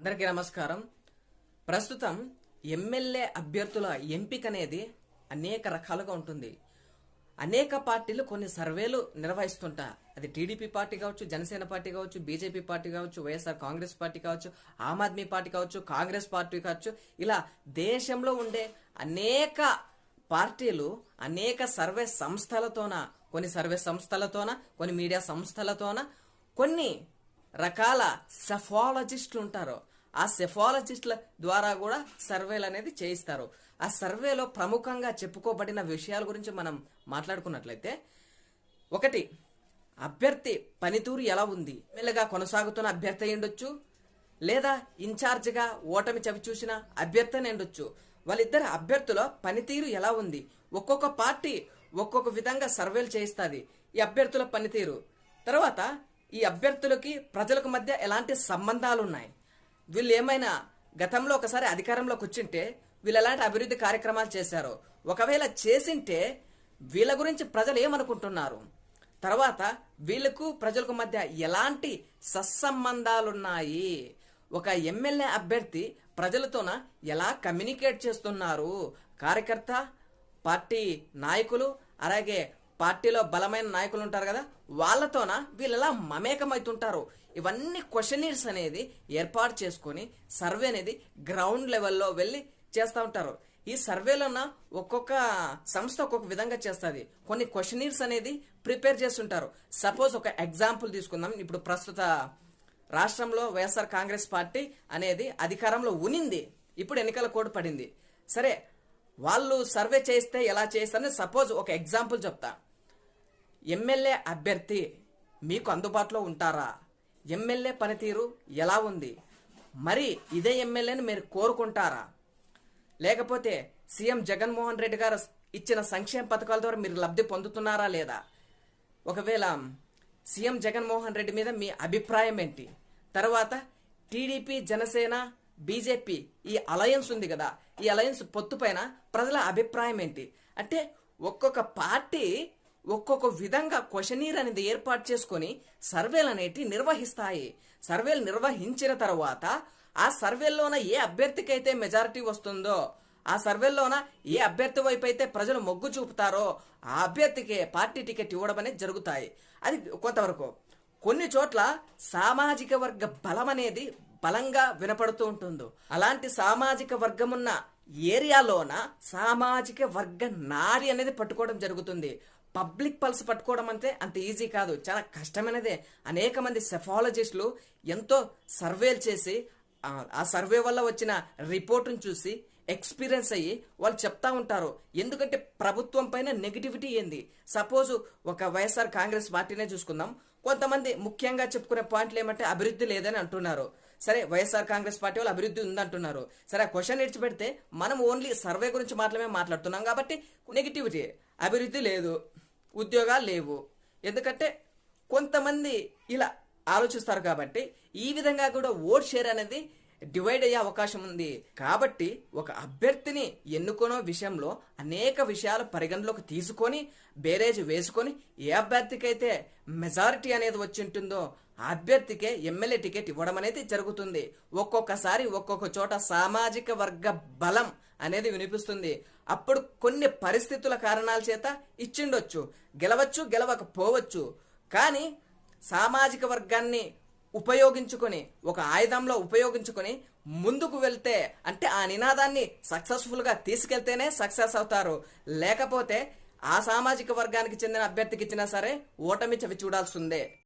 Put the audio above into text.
అందరికీ నమస్కారం. ప్రస్తుతం ఎమ్మెల్యే అభ్యర్థుల ఎంపిక అనేది అనేక రకాలుగా ఉంటుంది. అనేక పార్టీలు కొన్ని సర్వేలు నిర్వహిస్తుంటా. అది టీడీపీ పార్టీ కావచ్చు జనసేన పార్టీ కావచ్చు బీజేపీ పార్టీ కావచ్చు వైఎస్ఆర్ కాంగ్రెస్ పార్టీ కావచ్చు ఆమ్ ఆద్మీ పార్టీ కావచ్చు కాంగ్రెస్ పార్టీ కావచ్చు. ఇలా దేశంలో ఉండే అనేక పార్టీలు అనేక సర్వే సంస్థలతోన కొన్ని సర్వే సంస్థలతోన కొన్ని మీడియా సంస్థలతోన కొన్ని రకాల సెఫాలజిస్టులు ఉంటారు ఆ సెఫాలజిస్టుల ద్వారా కూడా సర్వేలు అనేది చేయిస్తారు. ఆ సర్వేలో ప్రముఖంగా చెప్పుకోబడిన విషయాల గురించి మనం మాట్లాడుకున్నట్లయితే ఒకటి అభ్యర్థి పనితీరు ఎలా ఉంది? మెల్లగా కొనసాగుతున్న అభ్యర్థి అయ్యుండొచ్చు ఉండొచ్చు లేదా ఇన్ఛార్జ్గా ఓటమి చవి చూసిన అభ్యర్థి అని ఉండొచ్చు. వాళ్ళిద్దరు అభ్యర్థుల పనితీరు ఎలా ఉంది? ఒక్కొక్క పార్టీ ఒక్కొక్క విధంగా సర్వేలు చేయిస్తుంది ఈ అభ్యర్థుల పనితీరు. తర్వాత ఈ అభ్యర్థులకి ప్రజలకు మధ్య ఎలాంటి సంబంధాలు ఉన్నాయి వీళ్ళు ఏమైనా గతంలో ఒకసారి అధికారంలోకి వచ్చింటే వీళ్ళు ఎలాంటి అభివృద్ధి కార్యక్రమాలు చేశారో ఒకవేళ చేసింటే వీళ్ళ గురించి ప్రజలు ఏమనుకుంటున్నారు? తర్వాత వీళ్ళకు ప్రజలకు మధ్య ఎలాంటి సత్సంబంధాలున్నాయి? ఒక ఎమ్మెల్యే అభ్యర్థి ప్రజలతోన ఎలా కమ్యూనికేట్ చేస్తున్నారు? కార్యకర్త పార్టీ నాయకులు అలాగే పార్టీలో బలమైన నాయకులు ఉంటారు కదా వాళ్ళతోన వీళ్ళు ఎలా మమేకమవుతుంటారు ఇవన్నీ క్వశ్చనీర్స్ అనేది ఏర్పాటు చేసుకొని సర్వే అనేది గ్రౌండ్ లెవెల్లో వెళ్ళి చేస్తూ ఉంటారు. ఈ సర్వేలోన ఒక్కొక్క సంస్థ ఒక్కొక్క విధంగా చేస్తుంది. కొన్ని క్వశ్చనీర్స్ అనేది ప్రిపేర్ చేస్తుంటారు. సపోజ్ ఒక ఎగ్జాంపుల్ తీసుకుందాం. ఇప్పుడు ప్రస్తుత రాష్ట్రంలో వైఎస్ఆర్ కాంగ్రెస్ పార్టీ అనేది అధికారంలో ఉనింది. ఇప్పుడు ఎన్నికల కోడ్ పడింది. సరే వాళ్ళు సర్వే చేస్తే ఎలా చేస్తారని సపోజ్ ఒక ఎగ్జాంపుల్ చెప్తా. ఎమ్మెల్యే అభ్యర్థి మీకు అందుబాటులో ఉంటారా? ఎమ్మెల్యే పనితీరు ఎలా ఉంది? మరి ఇదే ఎమ్మెల్యేని మీరు కోరుకుంటారా? లేకపోతే సీఎం జగన్మోహన్ రెడ్డి గారు ఇచ్చిన సంక్షేమ పథకాల ద్వారా మీరు లబ్ధి పొందుతున్నారా లేదా? ఒకవేళ సీఎం జగన్మోహన్ రెడ్డి మీద మీ అభిప్రాయం ఏంటి? తర్వాత టీడీపీ జనసేన బీజేపీ ఈ అలయన్స్ ఉంది కదా ఈ అలయన్స్ పొత్తు పైన ప్రజల అభిప్రాయం ఏంటి? అంటే ఒక్కొక్క పార్టీ ఒక్కొక్క విధంగా క్వశ్చనీర్ అనేది ఏర్పాటు చేసుకొని సర్వేలు అనేటి నిర్వహిస్తాయి. సర్వేలు నిర్వహించిన తర్వాత ఆ సర్వేల్లోన ఏ అభ్యర్థికి అయితే మెజారిటీ వస్తుందో ఆ సర్వేల్లోన ఏ అభ్యర్థి వైపు అయితే ప్రజలు మొగ్గు చూపుతారో ఆ అభ్యర్థికే పార్టీ టికెట్ ఇవ్వడం అనేది జరుగుతాయి. అది కొంతవరకు కొన్ని చోట్ల సామాజిక వర్గ బలం అనేది బలంగా వినపడుతూ ఉంటుంది. అలాంటి సామాజిక వర్గమున్న ఏరియాలోన సామాజిక వర్గ నాడి అనేది పట్టుకోవడం జరుగుతుంది. పబ్లిక్ పల్స్ పట్టుకోవడం అంటే అంత ఈజీ కాదు. చాలా కష్టమైనదే. అనేక మంది సెఫాలజిస్టులు ఎంతో సర్వేలు చేసి ఆ- సర్వే వల్ల వచ్చిన రిపోర్టును చూసి ఎక్స్పీరియన్స్ అయ్యి వాళ్ళు చెప్తా ఉంటారు. ఎందుకంటే ప్రభుత్వం పైన నెగిటివిటీ ఏంది? సపోజ్ ఒక వైఎస్ఆర్ కాంగ్రెస్ పార్టీనే చూసుకుందాం. కొంతమంది ముఖ్యంగా చెప్పుకునే పాయింట్లు ఏమంటే అభివృద్ధి లేదని అంటున్నారు. సరే వైఎస్ఆర్ కాంగ్రెస్ పార్టీ వాళ్ళు అభివృద్ధి ఉందంటున్నారు. సరే ఆ క్వశ్చన్ ఇడిచిపెడితే మనం ఓన్లీ సర్వే గురించి మాత్రమే మాట్లాడుతున్నాం కాబట్టి నెగిటివిటీ అభివృద్ధి లేదు ఉద్యోగాలు లేవు. ఎందుకంటే కొంతమంది ఇలా ఆలోచిస్తారు కాబట్టి ఈ విధంగా కూడా ఓట్ షేర్ అనేది డివైడ్ అయ్యే అవకాశం ఉంది. కాబట్టి ఒక అభ్యర్థిని ఎన్నుకునే విషయంలో అనేక విషయాలు పరిగణలోకి తీసుకొని బేరేజ్ వేసుకొని ఏ అభ్యర్థికి అయితే మెజారిటీ అనేది వచ్చి ఉంటుందో అభ్యర్థికే ఎమ్మెల్యే టికెట్ ఇవ్వడం అనేది జరుగుతుంది. ఒక్కొక్కసారి ఒక్కొక్క చోట సామాజిక వర్గ బలం అనేది వినిపిస్తుంది. అప్పుడు కొన్ని పరిస్థితుల కారణాల చేత ఇచ్చిండొచ్చు. గెలవచ్చు గెలవకపోవచ్చు. కానీ సామాజిక వర్గాన్ని ఉపయోగించుకొని ఒక ఆయుధంలో ఉపయోగించుకొని ముందుకు వెళ్తే అంటే ఆ నినాదాన్ని సక్సెస్ఫుల్గా తీసుకెళ్తేనే సక్సెస్ అవుతారు. లేకపోతే ఆ సామాజిక వర్గానికి చెందిన అభ్యర్థికి ఇచ్చినా సరే ఓటమి చవి చూడాల్సిందే.